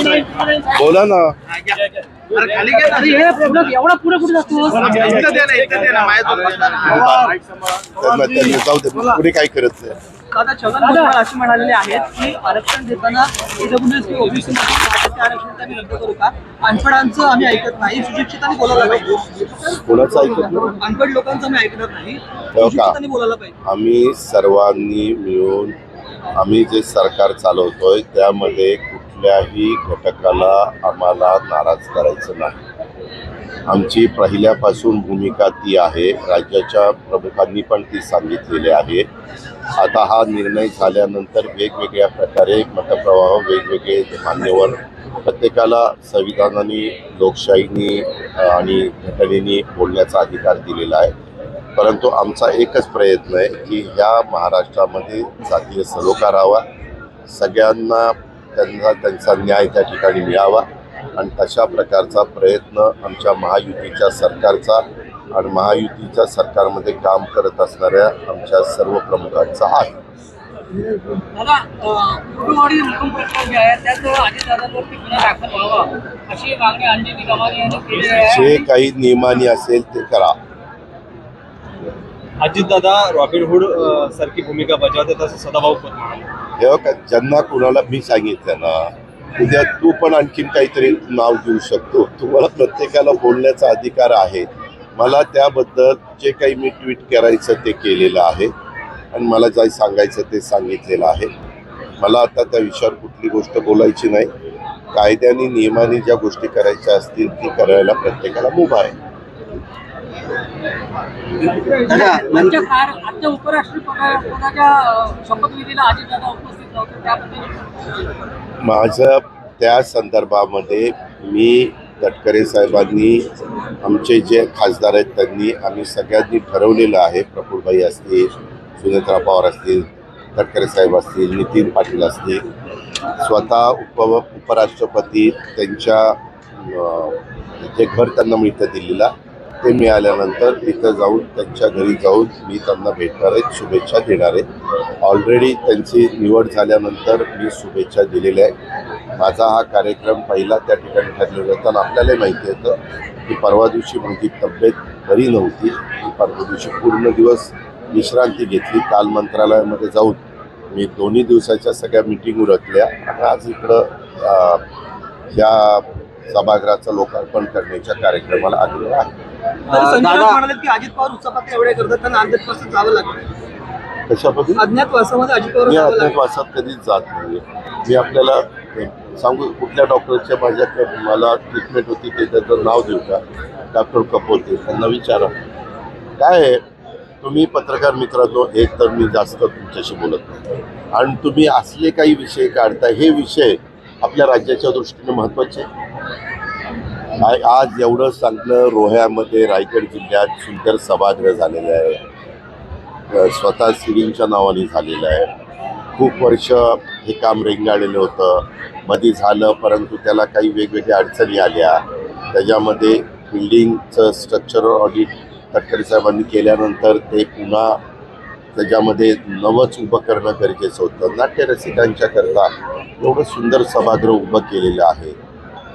बोला ना. एवढा पुढे पुढे जातो जाऊ दे पुढे काय करत नाही दादा छगन भुजबळ असे म्हणालेले आहेत की आरक्षण देताना ईडब्ल्यूएस ओबीसी आरक्षण आम्ही रद्द करू का अनपडांचं आम्ही ऐकत नाही हो सुशिक्षितांनी बोलायला पाहिजे कोणाचं ऐकत अनपड लोकांचं आम्ही ऐकत नाही? सुशिक्षितांनी बोलायला पाहिजे आम्ही सर्वांनी मिळून आम्ही जे सरकार चालवतोय त्यामध्ये कुठल्याही घटकाला आम्हाला नाराज करायचं नाही. आमची पहिल्यापासून भूमिका ती आहे राज्याच्या प्रमुखांनी पण ती सांगितलेली आहे. आता हा निर्णय झाल्यानंतर वेगवेगळ्या प्रकारे मतप्रवाह वेगवेगळे मान्यवर प्रत्येकाला संविधानाने लोकशाहीनी आणि घटनेनी बोलण्याचा अधिकार दिलेला आहे. परंतु आमचा एकच प्रयत्न आहे की ह्या महाराष्ट्रामध्ये जातीय सलोखा राहावा. सगळ्यांना त्यांना त्यांचा न्याय त्या ठिकाणी मिळावा आणि तशा प्रकारचा प्रयत्न आमच्या महायुतीच्या सरकारचा आणि महायुतीच्या सरकारमध्ये काम करत असणाऱ्या आमच्या सर्व प्रमुखांचा आहे. जे काही नियमाने असेल ते करा. अजितदादा रॉबिनहुड सारखी भूमिका बजावतात असं सदाभाऊ खोत जेव्हा का ज्यांना कुणाला मी सांगितलं ना उद्या तू पण आणखीन काहीतरी नाव देऊ शकतो. तुम्हाला प्रत्येकाला बोलण्याचा अधिकार आहे. मला त्याबद्दल जे काही मी ट्विट करायचं ते केलेलं आहे. आणि मला जे सांगायचं ते सांगितलेलं आहे. मला आता त्या विषयावर कुठली गोष्ट बोलायची नाही. कायद्याने नियमाने ज्या गोष्टी करायच्या असतील ती करायला प्रत्येकाला मुभा आहे. आजच्या उपराष्ट्रपतीच्या शपथविधीला अजितदादा उपस्थित नव्हते त्याबद्दल माझं त्या संदर्भामध्ये मी तटकरे साहेबांनी आमचे जे खासदार आहेत त्यांनी आम्ही सगळ्यांनी ठरवलेलं आहे प्रफुल्लभाई असतील सुनेत्रा पवार असतील तटकरे साहेब असतील नितीन पाटील असतील स्वतः उप उपराष्ट्रपती त्यांच्या जे घर त्यांना मिळतं दिल्लीला ते मिळाल्यानंतर तिथं जाऊन त्यांच्या घरी जाऊन मी त्यांना भेटणार आहे शुभेच्छा देणार आहे. ऑलरेडी त्यांची निवड झाल्यानंतर मी शुभेच्छा दिलेल्या आहे माझा हा कार्यक्रम पहिला त्या ठिकाणी ठरलेला होता आणि आपल्यालाही माहिती होतं की परवा दिवशी माझी तब्येत बरी नव्हती. परवा दिवशी पूर्ण दिवस विश्रांती घेतली काल मंत्रालयामध्ये जाऊन. मी दोन्ही दिवसाच्या सगळ्या मिटिंग उरकल्या. आणि आज इकडं या ह्या सभागृहाचं लोकार्पण करण्याच्या कार्यक्रमाला आलेलो आहे. म्हणाले की अजित पवार उत्सवात एवढे करतात त्यांना अज्ञातवासात जावं लागतं. कशा पद्धतीने अज्ञातवासामध्ये अजित पवार मी जावं लागतं. अज्ञातवासात कधीच जात नाही मी आपल्याला सांगू कुठल्या डॉक्टरच्या माझ्या मला ट्रीटमेंट होती ते त्याचं नाव देऊ का डॉक्टर कपोते त्यांना विचारा. काय आहे? तुम्ही पत्रकार मित्रांनो एक तर मी जास्त तुमच्याशी बोलत नाही. आणि तुम्ही असले काही विषय काढता हे विषय आपल्या राज्याच्या दृष्टीने महत्त्वाचे आहे. आज एवढं चांगलं रोह्यामध्ये रायगड जिल्ह्यात सुंदर सभागृह झालेलं आहे. स्वतः सिरिंगच्या नावाने झालेलं आहे. खूप वर्ष हे काम रेंगाळलेलं होतं. मध्ये झालं परंतु त्याला काही वेगवेगळ्या अडचणी आल्या. त्याच्यामध्ये बिल्डिंगचं स्ट्रक्चरल ऑडिट तटकरे साहेबांनी केल्यानंतर ते पुन्हा त्याच्यामध्ये नवंच उभं करणं गरजेचं होतं. नाट्यरसिकांच्या करता एवढं सुंदर सभागृह उभं केलेलं आहे.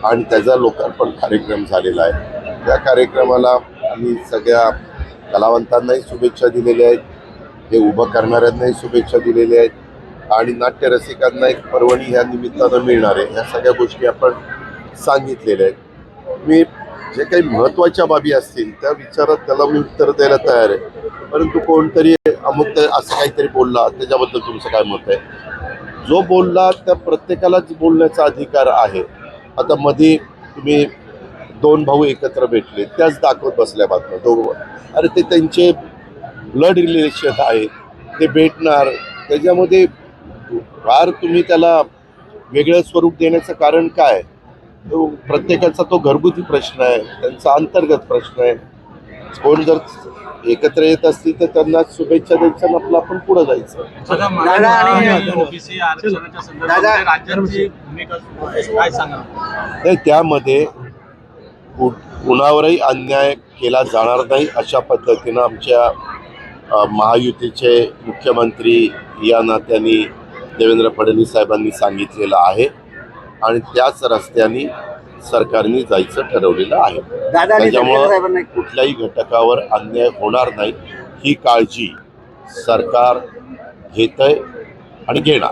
आणि त्याचा लोकार्पण कार्यक्रम झालेला आहे. त्या कार्यक्रमाला आम्ही सगळ्या कलावंतांनाही शुभेच्छा दिलेल्या आहेत. हे उभं करणाऱ्यांनाही शुभेच्छा दिलेल्या आहेत. आणि नाट्यरसिकांना एक पर्वणी ह्या निमित्तानं मिळणार आहे. ह्या सगळ्या गोष्टी आपण सांगितलेल्या आहेत. मी जे काही महत्त्वाच्या बाबी असतील त्या विचारात त्याला मी उत्तर द्यायला तयार आहे. परंतु कोणतरी अमुक असं काहीतरी बोलला त्याच्याबद्दल तुमचं काय मत आहे? जो बोलला त्या प्रत्येकालाच बोलण्याचा अधिकार आहे. आता मध्ये तुम्ही दोन भाऊ एकत्र भेटले त्याच दाखवत बसल्या बातम्या दोघं. अरे ते त्यांचे ब्लड रिलेशन आहे ते भेटणार. त्याच्यामध्ये फार तुम्ही त्याला वेगळं स्वरूप देण्याचं कारण काय? तो प्रत्येकाचा तो घरगुती प्रश्न आहे त्यांचा अंतर्गत प्रश्न आहे. कोण जर एकत्र येत असतील तर त्यांना शुभेच्छा द्यायच्या आपलं आपण पुढे जायचं. दादा आणि ओबीसी आरक्षणाच्या संदर्भात राज्याची भूमिका काय सांगा? नाही त्यामध्ये कु- कुणावरही अन्याय केला जाणार नाही अशा पद्धतीनं आमच्या महायुतीचे मुख्यमंत्री या नात्याने देवेंद्र फडणवीस साहेबांनी सांगितलेलं आहे. आणि त्याच रस्त्याने सरकारने जायचं ठरवलेलं आहे. त्याच्यामुळं कुठल्याही घटकावर अन्याय होणार नाही. ही काळजी सरकार घेतंय आणि घेणार.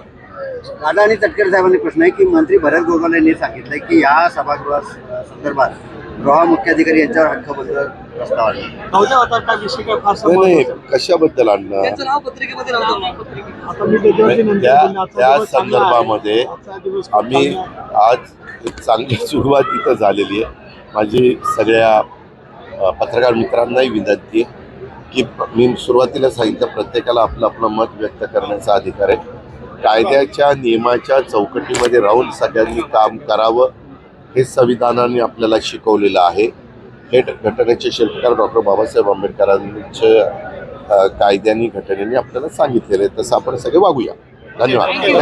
दादा आणि तटकरे साहेबांनी प्रश्न आहे की मंत्री भरत गोगावले यांनी सांगितलंय की या सभागृहा संदर्भात गृह मुख्याधिकारी यांच्यावर हक्कबद्दल प्रस्ताव आहे नाही कशाबद्दल आणणार त्यांचं नाव पत्रिकेमध्ये नव्हतं आता मी त्याच्यावरती नंतर त्या आहे. संदर्भामध्ये आम्ही आहे. आज चांगली सुरुवात इथं झालेली आहे. माझी सगळ्या पत्रकार मित्रांनाही विनंती आहे की मी सुरुवातीला सांगितलं प्रत्येकाला आपलं आपलं मत व्यक्त करण्याचा अधिकार आहे. कायद्याच्या नियमाच्या चौकटीमध्ये राहून सगळ्यांनी काम करावं हे संविधानाने आपल्याला शिकवलेलं आहे. हे घटनेचे शिल्पकार डॉक्टर बाबासाहेब आंबेडकरांचे अ, कायद्याने घटनेने आपल्याला सांगितलेलं आहे. तसं आपण सगळे वागूया. धन्यवाद.